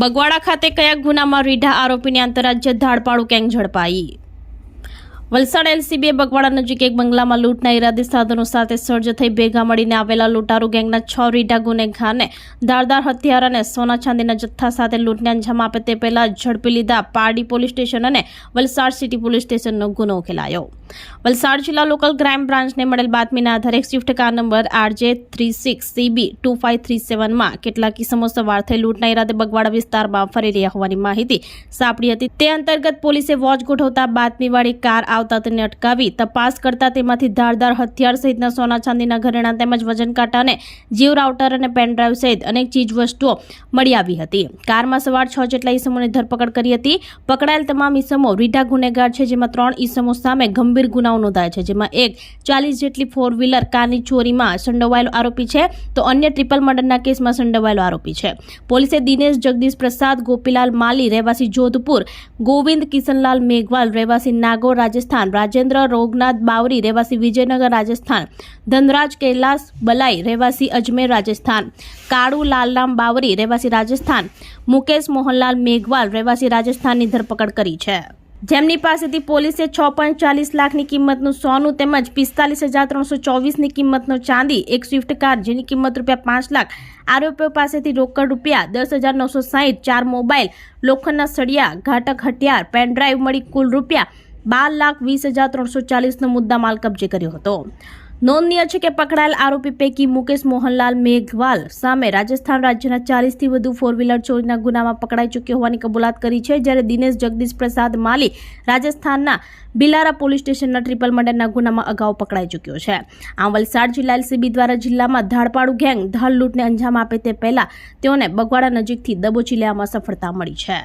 બગવાડા ખાતે કયા ગુનામાં રીઢા આરોપીની આંતરરાજ્ય ધાડપાડુ ગેંગ ઝડપાઈ? વલસાડ એલસીબીએ બગવાડા નજીક એક બંગલામાં લૂંટના ઈરાદે સાધનો સાથે સર્જ થઈ ભેગા મળીને આવેલા લૂંટારૂ ગેંગના છ રીઢા ગુનેગારને ધારદાર હથિયાર અને સોના ચાંદીના જથ્થા સાથે લૂંટને અંજામ આપે તે પહેલા ઝડપી લીધા પારડી પોલીસ સ્ટેશન અને વલસાડ સિટી પોલીસ સ્ટેશનનો ગુનો ઉકેલાયો. વલસાડ જિલ્લા લોકલ ક્રાઇમ બ્રાન્ચને મળેલ બાતમીના આધારે Swift car number RJ three six CB two five three સેવનમાં કેટલાક કિસ્મો સવાર થઈ લૂંટના ઈરાદે બગવાડા વિસ્તારમાં ફરી રહ્યા હોવાની માહિતી સાંપડી હતી. તે અંતર્ગત પોલીસે વોચ ગોઠવતા બાતમીવાળી કાર આવતા તેને અટકાવી તપાસ કરતા તેમાંથી ધારદાર હથિયાર સહિતના સોના ચાંદીના ઘરેણા તેમજ વજન કાંટા અને જીવ રાઉટર અને પેનડ્રાઈવ સહિત અનેક ચીજ વસ્તુઓ મળી આવી હતી. કારમાં સવાર છ જેટલા ઈસમોની ધરપકડ કરી હતી. પકડાયેલ તમામ ઈસમો રીઢા ગુનેગાર છે, જેમાં ત્રણ ઈસમો સામે ગંભીર ગુનાઓ નોંધાયા છે, જેમાં એક ચાલીસ જેટલી ફોર વ્હીલર કારની ચોરીમાં સંડોવાયેલો આરોપી છે, તો અન્ય ટ્રિપલ મર્ડરના કેસમાં સંડોવાયેલો આરોપી છે. પોલીસે દિનેશ જગદીશ પ્રસાદ, ગોપીલાલ માલી, રહેવાસી જોધપુર, ગોવિંદ કિશનલાલ મેઘવાલ, રહેવાસી નાગોર રાજસ્થાન, રાજેન્દ્ર રોગનાથ બાવરી, રહેવાસી વિજયનગર રાજસ્થાન, ધનરાજ કૈલાસ બલાઈ, રહેવાસી અજમેર રાજસ્થાન, કાળુ લાલરામ બાવરી, રહેવાસી રાજસ્થાન, મુકેશ મોહનલાલ મેઘવાલ, રહેવાસી રાજસ્થાનની ધરપકડ કરી છે. જેમની પાસેથી પોલીસે છ પોઈન્ટ ચાલીસ લાખની કિંમતનું સોનું તેમજ પિસ્તાલીસ હજાર ત્રણસો ચોવીસની કિંમતનો ચાંદી, એક સ્વિફ્ટ કાર જેની કિંમત રૂપિયા પાંચ લાખ, આરોપીઓ પાસેથી રોકડ રૂપિયા દસ હજાર નવસો સાહીઠ, ચાર મોબાઈલ, લોખંડના સળિયા ઘાટક હથિયાર પેનડ્રાઈવ મળી કુલ રૂપિયા બાર લાખ વીસ હજાર ત્રણસો ચાલીસનો મુદ્દા માલ કબજે કર્યો હતો. નોંધનીય છે કે પકડાયેલ આરોપી પૈકી મુકેશ મોહનલાલ મેઘવાલ સામે રાજસ્થાન રાજ્યના ચાલીસથી વધુ ફોર વ્હીલર ચોરીના ગુનામાં પકડાઈ ચૂક્યો હોવાની કબૂલાત કરી છે, જ્યારે દિનેશ જગદીશ પ્રસાદ માલી રાજસ્થાનના બિલારા પોલીસ સ્ટેશનના ટ્રિપલ મર્ડરના ગુનામાં અગાઉ પકડાઈ ચૂક્યો છે. આમ વલસાડ જિલ્લા એલસીબી દ્વારા જિલ્લામાં ધાડપાડુ ગેંગ ધાડ લૂંટને અંજામ આપે તે પહેલા તેઓને બગવાડા નજીકથી દબોચી લેવામાં સફળતા મળી છે.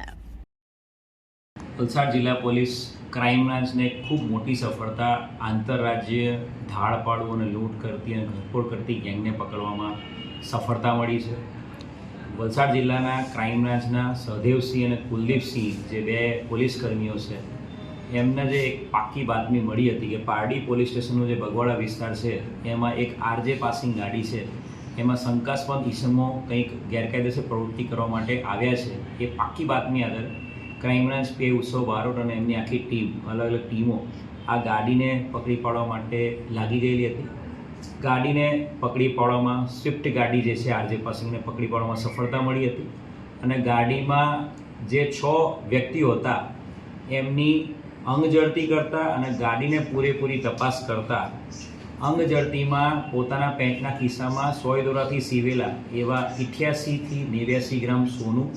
વલસાડ જિલ્લા પોલીસ ક્રાઇમ બ્રાન્ચને ખૂબ મોટી સફળતા આંતરરાજ્ય ધાડ પાડવું અને લૂંટ કરતી અને ઘરફોડ કરતી ગેંગને પકડવામાં સફળતા મળી છે. વલસાડ જિલ્લાના ક્રાઇમ બ્રાન્ચના સહદેવસિંહ અને કુલદીપસિંહ, જે બે પોલીસ કર્મીઓ છે, એમને જે એક પાક્કી બાતમી મળી હતી કે પારડી પોલીસ સ્ટેશનનો જે બગવાડા વિસ્તાર છે, એમાં એક આરજે પાસિંગ ગાડી છે. એમાં શંકાસ્પદ ઈસમો કંઈક ગેરકાયદેસર પ્રવૃત્તિ કરવા માટે આવ્યા છે. એ પાક્કી બાતમી આધારે ક્રાઇમ બ્રાન્ચ પે ઉત્સવ બારોટ અને એમની આખી ટીમ અલગ અલગ ટીમો આ ગાડીને પકડી પાડવા માટે લાગી ગયેલી હતી. ગાડીને પકડી પાડવામાં સ્વિફ્ટ ગાડી જે છે આરજે પાસિંગને પકડી પાડવામાં સફળતા મળી હતી. અને ગાડીમાં જે છ વ્યક્તિઓ હતા, એમની અંગ કરતાં અને ગાડીને પૂરેપૂરી તપાસ કરતા, અંગ જડતીમાં પોતાના પેન્ટના ખિસ્સામાં સોય દોરાથી સીવેલા એવા ઇઠ્યાસીથી નેવ્યાસી ગ્રામ સોનું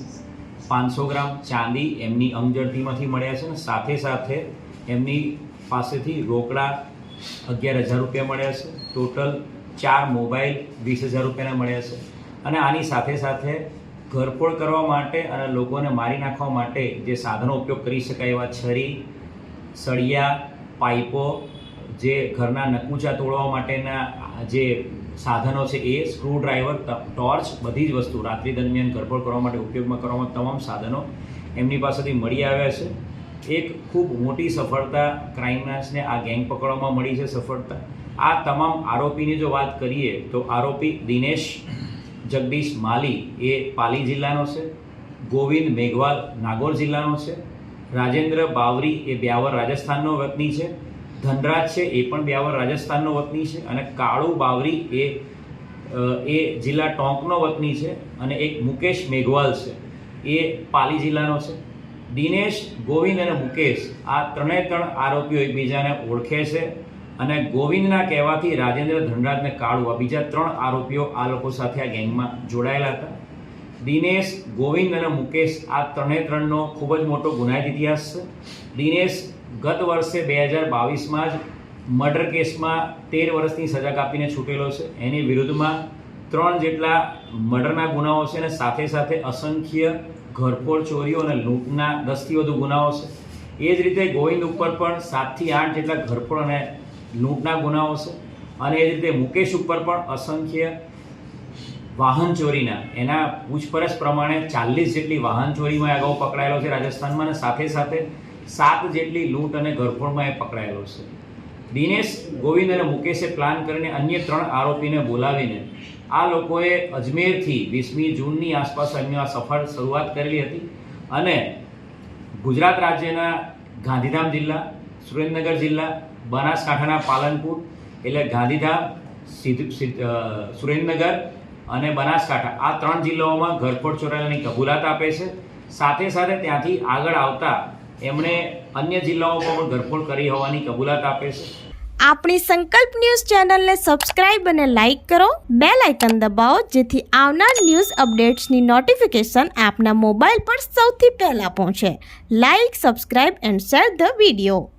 પાંચસો ગ્રામ ચાંદી એમની અંગજડતીમાંથી મળ્યા છે અને સાથે સાથે એમની પાસેથી રોકડા અગિયાર હજાર રૂપિયા મળ્યા છે. ટોટલ ચાર મોબાઈલ વીસ હજાર રૂપિયાના મળ્યા છે. અને આની સાથે સાથે ઘરફોડ કરવા માટે અને લોકોને મારી નાખવા માટે જે સાધનો ઉપયોગ કરી શકાય એવા છરી, સળિયા, પાઇપો, જે ઘરના નકુચા તોડવા માટેના જે સાધનો છે એ, સ્ક્રૂડ્રાઈવર ટોર્ચ, બધી જ વસ્તુ રાત્રિ દરમિયાન ગરબડ કરવા માટે ઉપયોગમાં કરવામાં તમામ સાધનો એમની પાસેથી મળી આવ્યા છે. એક ખૂબ મોટી સફળતા ક્રાઇમ બ્રાન્ચને આ ગેંગ પકડવામાં મળી છે સફળતા. આ તમામ આરોપીની જો વાત કરીએ તો આરોપી દિનેશ જગદીશ માલી એ પાલી જિલ્લાનો છે, ગોવિંદ મેઘવાલ નાગોર જિલ્લાનો છે, રાજેન્દ્ર બાવરી એ બ્યાવર રાજસ્થાનનો વતની છે ધનરાજ છે, એ પણ બ્યાવર રાજસ્થાનનો વતની છે અને કાળુ બાવરી એ એ જિલ્લા ટોંકનો વતની છે અને એક મુકેશ મેઘવાલ છે. એ પાલી જિલ્લાનો છે. દિનેશ, ગોવિંદ અને મુકેશ આ ત્રણેય ત્રણ આરોપીઓ એકબીજાને ઓળખે છે અને ગોવિંદના કહેવાથી રાજેન્દ્ર ધનરાજને કાળુ આ બીજા ત્રણ આરોપીઓ આ લોકો સાથે આ ગેંગમાં જોડાયેલા હતા. દિનેશ, ગોવિંદ અને મુકેશ આ ત્રણે ત્રણનો ખૂબ જ મોટો ગુનાહિત ઇતિહાસ છે. દિનેશ ગત વર્ષે બે હજાર બાવીસમાં જ મર્ડર કેસમાં તેર વર્ષની સજા કાપીને છૂટેલો છે. એની વિરુદ્ધમાં ત્રણ જેટલા મર્ડરના ગુનાઓ છે અને સાથે સાથે અસંખ્ય ઘરફોડ ચોરીઓ અને લૂંટના દસથી વધુ ગુનાઓ છે. એ જ રીતે ગોવિંદ ઉપર પણ સાતથી આઠ જેટલા ઘરફોડ અને લૂંટના ગુનાઓ છે અને એ જ રીતે મુકેશ ઉપર પણ અસંખ્ય વાહન ચોરીના. એના પૂછપરછ પ્રમાણે ચાલીસ જેટલી વાહન ચોરીમાં અગાઉ પકડાયેલો છે રાજસ્થાનમાં અને સાથે સાથે સાત જેટલી લૂંટ અને ગરફોડમાં એ પકડાયેલો છે. દિનેશ ગોવિંદ અને મુકેશે પ્લાન કરીને અન્ય ત્રણ આરોપીને બોલાવીને આ લોકોએ અજમેરથી વીસમી જૂનની આસપાસ આ સફળ શરૂઆત કરેલી હતી અને ગુજરાત રાજ્યના ગાંધીધામ જિલ્લા, સુરેન્દ્રનગર જિલ્લા, બનાસકાંઠાના પાલનપુર એટલે ગાંધીધામ સુરેન્દ્રનગર અને બનાસકાંઠા. આ ત્રણ જિલ્લાઓમાં ઘરફોડ ચોરાયાની કબૂલાત આપે છે. સાથે સાથે ત્યાંથી આગળ આવતા એમણે અન્ય જિલ્લાઓમાં પણ ઘરફોડ કરી હોવાની કબૂલાત આપે છે. આપણી સંકલ્પ ન્યૂઝ ચેનલને સબસ્ક્રાઇબ અને લાઇક કરો. બે લાઇકન દબાવો, જેથી આવનાર ન્યૂઝ અપડેટ્સની નોટિફિકેશન આપના મોબાઈલ પર સૌથી પહેલા પહોંચે. Like, subscribe and share the video.